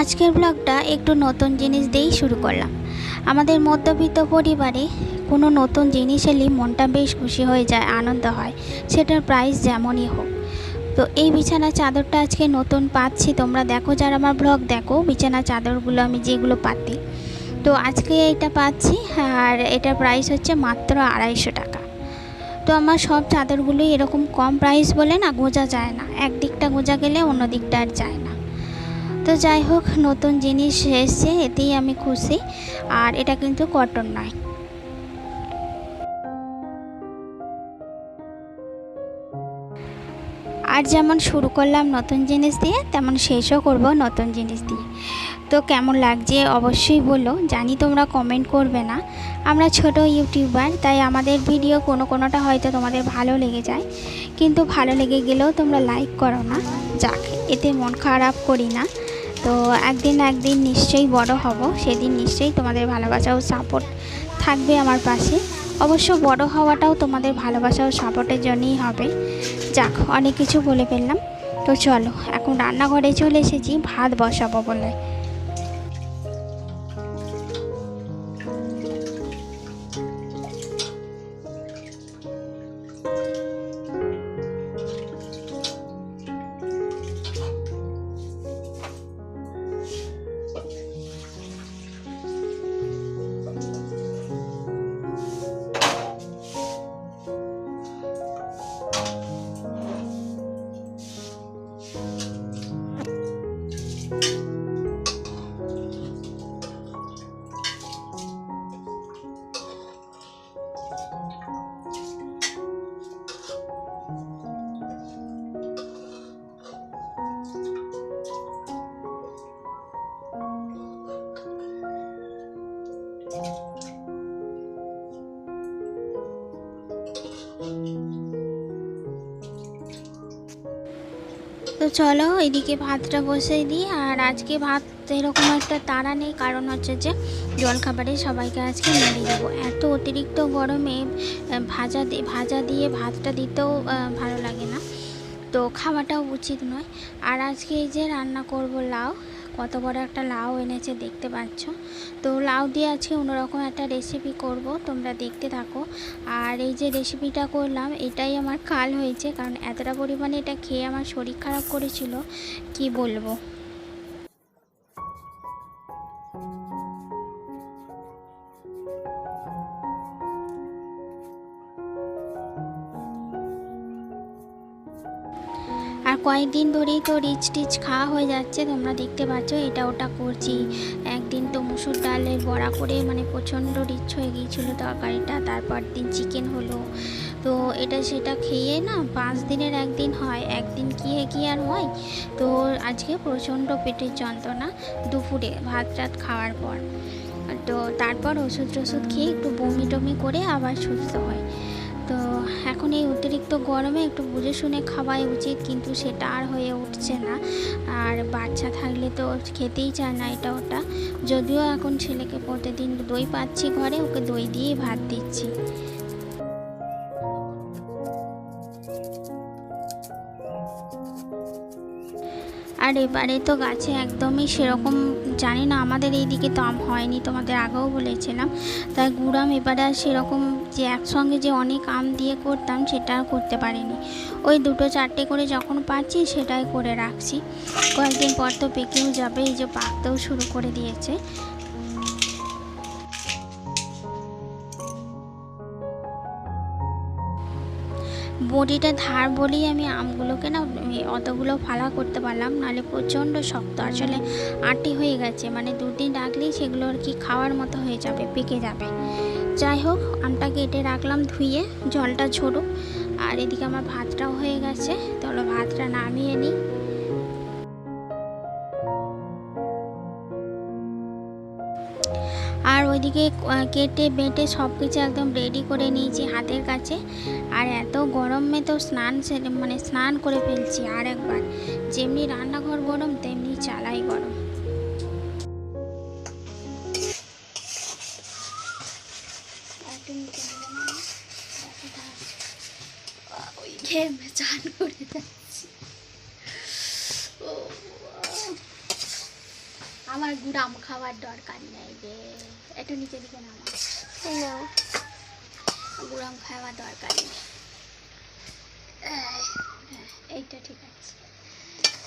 আজকের ব্লগটা একটু নতুন জিনিস দিয়েই শুরু করলাম। আমাদের মধ্যবিত্ত পরিবারে কোনো নতুন জিনিস এলেই মনটা বেশ খুশি হয়ে যায়, আনন্দ হয়। সেটার প্রাইস যেমনই হোক। তো এই বিছানা চাদরটা আজকে নতুন পাচ্ছি। তোমরা দেখো যারা আমার ব্লগ দেখো বিছানা চাদরগুলো আমি যেগুলো পাতি তো আজকে এটা পাচ্ছি আর এটার প্রাইস হচ্ছে মাত্র আড়াইশো টাকা। তো আমার সব চাদরগুলোই এরকম কম প্রাইস বলে না, গোজা যায় না। একদিকটা গোজা গেলে অন্য দিকটা আর যায় না। তো যাই হোক, নতুন জিনিস এসছে, এতেই আমি খুশি। আর এটা কিন্তু কটন নয়। আর যেমন শুরু করলাম নতুন জিনিস দিয়ে, তেমন শেষও করব নতুন জিনিস দিয়ে। তো কেমন লাগছে অবশ্যই বলো, জানি তোমরা কমেন্ট করবে না। আমরা ছোট ইউটিউবার, তাই আমাদের ভিডিও কোনো কোনোটা হয়তো তোমাদের ভালো লেগে যায়। কিন্তু ভালো লেগে গেলেও তোমরা লাইক করো না। যাক, এতে মন খারাপ করি না। তো একদিন একদিন নিশ্চয়ই বড় হব, সেদিন নিশ্চয়ই তোমাদের ভালোবাসা ও সাপোর্ট থাকবে আমার পাশে। অবশ্য বড় হওয়াটাও তোমাদের ভালোবাসা ও সাপোর্টের জন্যই হবে। যাক, অনেক কিছু বলে ফেললাম। তো চলো, এখন রান্নাঘরে চলে এসেছি, ভাত বসাবো বলে। তো চলো, এদিকে ভাতটা বসিয়ে দিই। আর আজকে ভাত এরকম একটা তাড়া নেই, কারণ হচ্ছে যে জলখাবারে সবাইকে আজকে মেরে দেবো। এত অতিরিক্ত গরমে ভাজা ভাজা দিয়ে ভাতটা দিতেও ভালো লাগে না। তো খাওয়াটাও উচিত নয়। আর আজকে এই যে রান্না করব লাউ কত বড় একটা লাউ এনেছে দেখতে পাচ্ছ। তো লাউ দিয়ে আজকে অন্যরকম একটা রেসিপি করব, তোমরা দেখতে থাকো। আর এই যে রেসিপিটা করলাম, এটাই আমার কাল হয়েছে, কারণ এতটা পরিমাণে এটা খেয়ে আমার শরীর খারাপ করেছিল, কি বলব? কয়েকদিন ধরেই তো রিচ টিচ খাওয়া হয়ে যাচ্ছে, তোমরা দেখতে পাচ্ছ এটা ওটা করছি। একদিন তো মুসুর ডালের বড়া করে মানে প্রচণ্ড রিচ হয়ে গিয়েছিল তরকারিটা, তারপর দিন চিকেন হলো। তো এটা সেটা খেয়ে না পাঁচ দিনের একদিন হয়, একদিন কি কি আর হয়? তো আজকে প্রচণ্ড পেটের যন্ত্রণা, দুপুরে ভাত টাত খাওয়ার পর। তো তারপর ওষুধ টষুধ খেয়ে একটু বমি টমি করে আবার সুস্থ হয়। এই অতিরিক্ত গরমে একটু বুঝে শুনে খাওয়াই উচিত, কিন্তু সেটা আর হয়ে উঠছে না। আর বাচ্চা থাকলে তো খেতেই চায় না এটা ওটা। যদিও এখন ছেলেকে প্রতিদিন দই পাচ্ছি ঘরে, ওকে দই দিয়ে ভাত দিচ্ছি। আর এবারে তো গাছে একদমই সেরকম, জানি না, আমাদের এইদিকে তো আম হয়নি, তোমাদের আগেও বলেছিলাম। তাই গুড়াম এবারে আর সেরকম যে একসঙ্গে যে অনেক আম দিয়ে করতাম, সেটা করতে পারিনি। ওই দুটো চারটে করে যখন পাচ্ছি, সেটাই করে রাখছি। কয়েকদিন পর তো পেকেও যাবে, এই যে পাকতেও শুরু করে দিয়েছে। বডিটা ধার বলেই আমি আমগুলোকে না অতগুলো ফালা করতে পারলাম, নাহলে প্রচণ্ড শক্ত। আসলে আটি হয়ে গেছে মানে দুদিন রাখলেই সেগুলো আর কি খাওয়ার মতো হয়ে যাবে, পেকে যাবে। যাই হোক, আমটা কেটে রাখলাম ধুয়ে, জলটা ঝরুক। আর এদিকে আমার ভাতটাও হয়ে গেছে, তাহলে ভাতটা নামিয়ে নিই। আর ওইদিকে কেটে বেটে সব কিছু একদম রেডি করে নিয়েছি হাতের কাছে। আর এত গরমে তো স্নান মানে স্নান করে ফেলছি আর একবার। যেমনি রান্নাঘর গরম তেমনি চালাই গরম। চান করে যাচ্ছি। ও, আমার গুড়াম খাওয়ার দরকার নেই রে একটু নিচে দিকে নামা গুড়াম খাওয়ার দরকার নেই। এই, এইটা ঠিক আছে।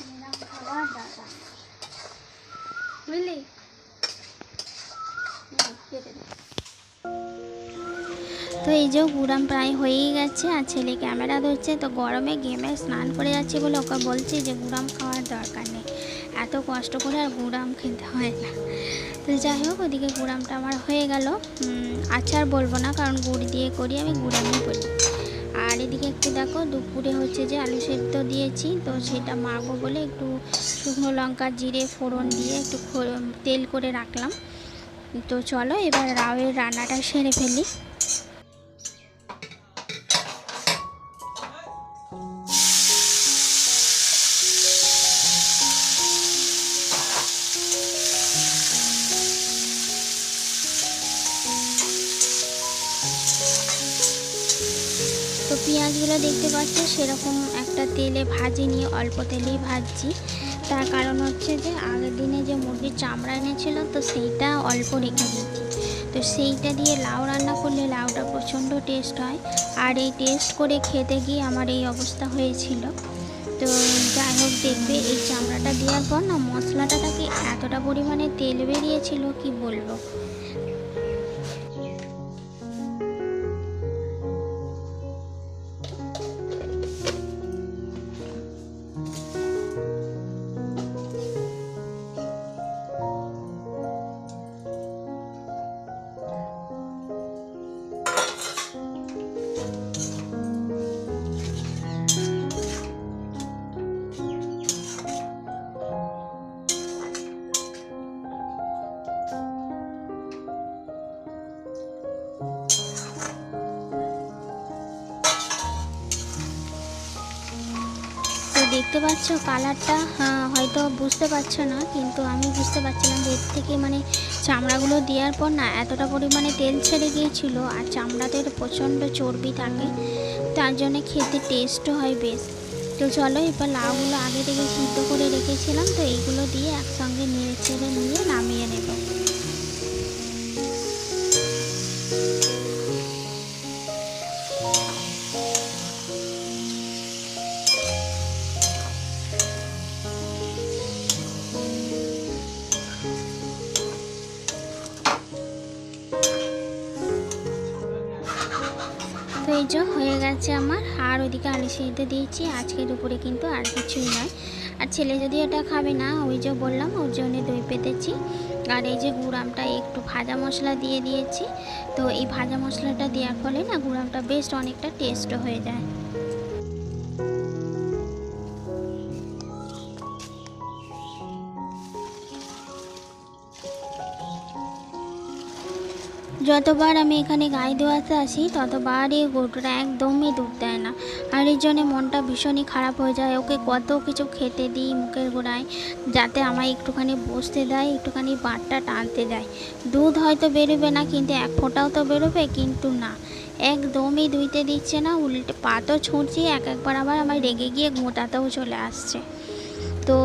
গুড়াম খাওয়ার দরকার নেই। বুঝলি। তো এই যে গুড়াম প্রায় হয়েই গেছে আর ছেলে ক্যামেরা ধরছে তো গরমে গেমে স্নান করে যাচ্ছে বলে ওকে বলছে যে গুড়াম খাওয়ার দরকার নেই। এত কষ্ট করে আর গুড়াম খেতে হয় না। তো যাই হোক, ওদিকে গুড়ামটা আমার হয়ে গেল। আচার বলব না, কারণ গুড় দিয়ে করি আমি, গুড়ামই বলি আর এদিকে একটু দেখো, দুপুরে হচ্ছে যে আলু সেদ্ধ দিয়েছি, তো সেটা মাখবো বলে একটু শুকনো লঙ্কা, জিরে, ফোড়ন দিয়ে একটু তেল করে রাখলাম। তো চলো, এবার রাওয়ের রান্নাটা সেরে ফেলি। তো দেখতে পাচ্ছ, সেরকম একটা তেলে ভাজি নিয়ে অল্প তেলেই ভাজছি। তার কারণ হচ্ছে যে, আগের দিনে যে মুরগির চামড়া এনেছিল, তো সেইটা অল্প রেখে দিচ্ছি তো সেইটা দিয়ে লাউ রান্না করলে লাউটা প্রচণ্ড টেস্ট হয়। আর এই টেস্ট করে খেতে গিয়ে আমার এই অবস্থা হয়েছিল। তো যাই হোক, দেখবে এই চামড়াটা দেওয়ার পর না, মশলাটা থেকে এতটা পরিমাণে তেল বেরিয়েছিল, কি বলব? দেখতে পাচ্ছ কালারটা হয়তো বুঝতে পারছ না, কিন্তু আমি বুঝতে পারছিলাম যে এর থেকে মানে চামড়াগুলো দেওয়ার পর না এতটা পরিমাণে তেল ছেড়ে গিয়েছিল আর চামড়াতে প্রচণ্ড চর্বি থাকে, তার জন্য খেতে টেস্টও হয় বেশ। তো চলো এবার লাউগুলো আগে থেকে সিদ্ধ করে রেখেছিলাম, তো এইগুলো দিয়ে একসঙ্গে নেড়ে ছেড়ে নিয়ে নামিয়ে নেব। এই যে হয়ে গেছে আমার। আর ওদিকে আলু সিদ্ধ দিয়েছি। আজকে দুপুরে কিন্তু আর কিছুই নয়। আর ছেলে যদি এটা খাবে না, ওই যে বললাম, ওর জন্য দই পেতেছি। আর এই যে গুড়ামটা একটু ভাজা মশলা দিয়ে দিয়েছি। তো এই ভাজা মশলাটা দেওয়ার ফলে না গুড়ামটা বেশ অনেকটা টেস্ট হয়ে যায়। যতবার আমি এখানে গায়ে ধোয়াতে আসি, ততবারই গরুটা একদমই দুধ দেয় না। আর এর জন্যে মনটা ভীষণই খারাপ হয়ে যায়। ওকে কত কিছু খেতে দিই মুখের গোড়ায়, যাতে আমায় একটুখানি বসতে দেয়, একটুখানি বাটটা টানতে দেয়। দুধ হয়তো বেরোবে না, কিন্তু এক ফোঁটাও তো বেরোবে, কিন্তু না। একদমই দুইতে দিচ্ছে না, উল্টে পা তো ছুঁড়ছি, এক একবার আবার আমার রেগে গিয়ে ঘোঁটাতেও চলে আসছে। তো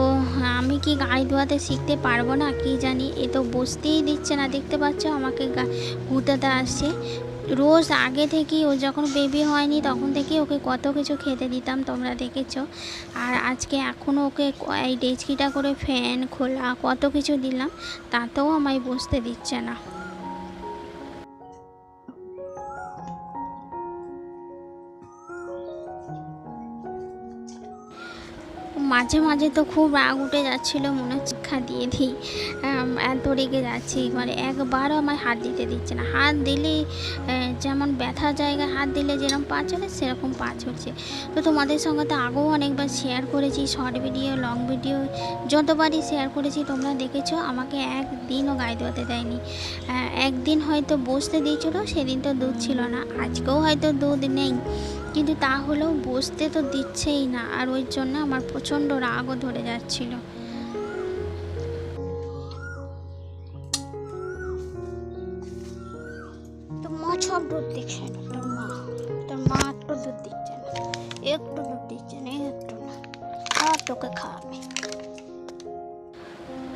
আমি কি গায়ে ধোয়াতে শিখতে পারব না? কি জানি? এ তো বসতেই দিচ্ছে না। দেখতে পাচ্ছ আমাকে ঘুঁটাতে আসছে। রোজ আগে থেকেই ও যখন বেবি হয়নি, তখন থেকে ওকে কত কিছু খেতে দিতাম, তোমরা দেখেছ। আর আজকে এখনও ওকে এই ডেচকিটা করে ফ্যান, খোলা কত কিছু দিলাম, তাতেও আমায় বসতে দিচ্ছে না। মাঝে মাঝে তো খুব রাগ উঠে যাচ্ছিল, মনে হচ্ছে দিয়ে দিই। এত রেগে যাচ্ছি মানে একবারও আমার হাত দিতে দিচ্ছে না। হাত দিলে যেমন ব্যথা জায়গায় হাত দিলে যেরকম পা চলে, সেরকম পা চলছে। তো তোমাদের সঙ্গে তো আগেও অনেকবার শেয়ার করেছি শর্ট ভিডিও লং ভিডিও যতবারই শেয়ার করেছি, তোমরা দেখেছ, আমাকে একদিনও গায়ে ধোয়াতে দেয়নি। একদিন হয়তো বসতে দিয়েছিল, সেদিন তো দুধ ছিল না। আজকেও হয়তো দুধ নেই। কিন্তু তাহলেও বসতে তো দিচ্ছেই না। আর ওই জন্য আমার প্রচণ্ড রাগও ধরে যাচ্ছিল। সব দুধ দিচ্ছে না। তোর মা তোর মা একটু দুধ দিচ্ছে না। একটু দুধ দিচ্ছে না একটু না। আর তোকে খাওয়াবে।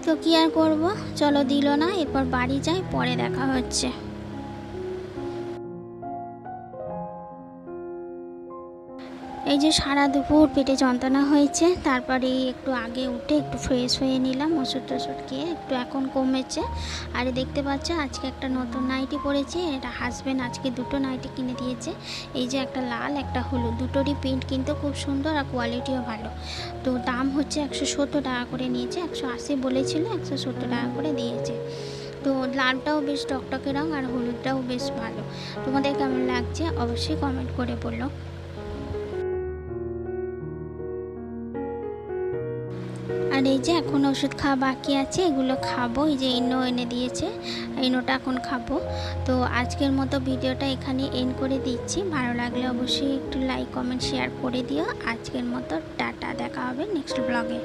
তো কি আর করব? চলো দিল না এরপর বাড়ি যাই পরে দেখা হচ্ছে। এই যে সারা দুপুর পেটে যন্ত্রণা হয়েছে, তারপরে একটু আগে উঠে একটু ফ্রেশ হয়ে নিলাম, ওষুধ টষুধ খেয়ে একটু এখন কমেছে। আর দেখতে পাচ্ছ, আজকে একটা নতুন নাইটি পরেছি এটা হাজবেন্ড আজকে দুটো নাইটি কিনে দিয়েছে। এই যে একটা লাল, একটা হলুদ, দুটোরই প্রিন্ট কিন্তু খুব সুন্দর আর কোয়ালিটিও ভালো। তো দাম হচ্ছে একশো সত্তর টাকা করে নিয়েছে, একশো আশি বলেছিল, একশো সত্তর টাকা করে দিয়েছে। তো লালটাও বেশ টকটকে রঙ আর হলুদটাও বেশ ভালো। তোমাদের কেমন লাগছে? অবশ্যই কমেন্ট করে বলো। আর এই যে এখন ওষুধ খাওয়া বাকি আছে, এগুলো খাব। এই যে ইনো এনে দিয়েছে, ইনোটা এখন খাব। তো আজকের মতো ভিডিওটা এখানে এন্ড করে দিচ্ছি। ভালো লাগলে অবশ্যই একটু লাইক কমেন্ট শেয়ার করে দিও। আজকের মতো টাটা, দেখা হবে নেক্সট ব্লগে